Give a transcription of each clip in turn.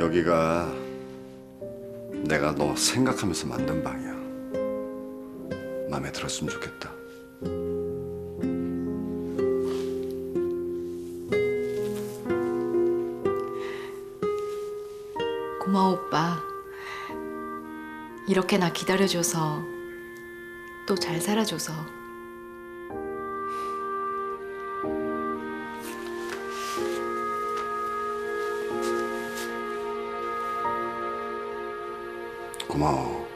여기가 내가 너 생각하면서 만든 방이야. 마음에 들었으면 좋겠다. 고마워 오빠. 이렇게 나 기다려줘서 또 잘 살아줘서 고마워.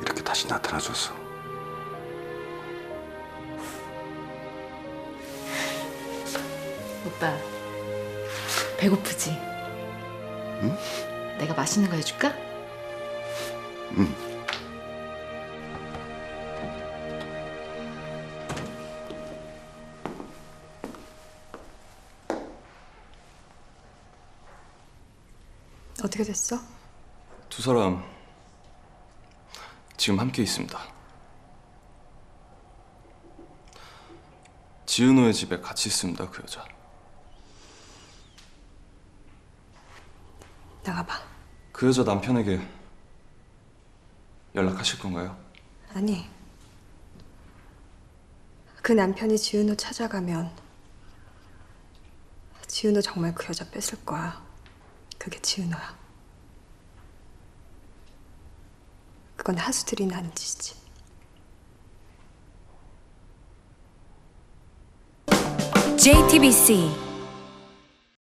이렇게 다시 나타나줘서. 오빠 배고프지? 응? 내가 맛있는 거 해줄까? 어떻게 됐어? 두 사람 지금 함께 있습니다. 지은호의 집에 같이 있습니다. 그 여자. 나가봐. 그 여자 남편에게 연락하실 건가요? 아니. 그 남편이 지은호 찾아가면 지은호 정말 그 여자 뺏을 거야. 그게 지은호야. 그건 하수들이 나는 짓이지. JTBC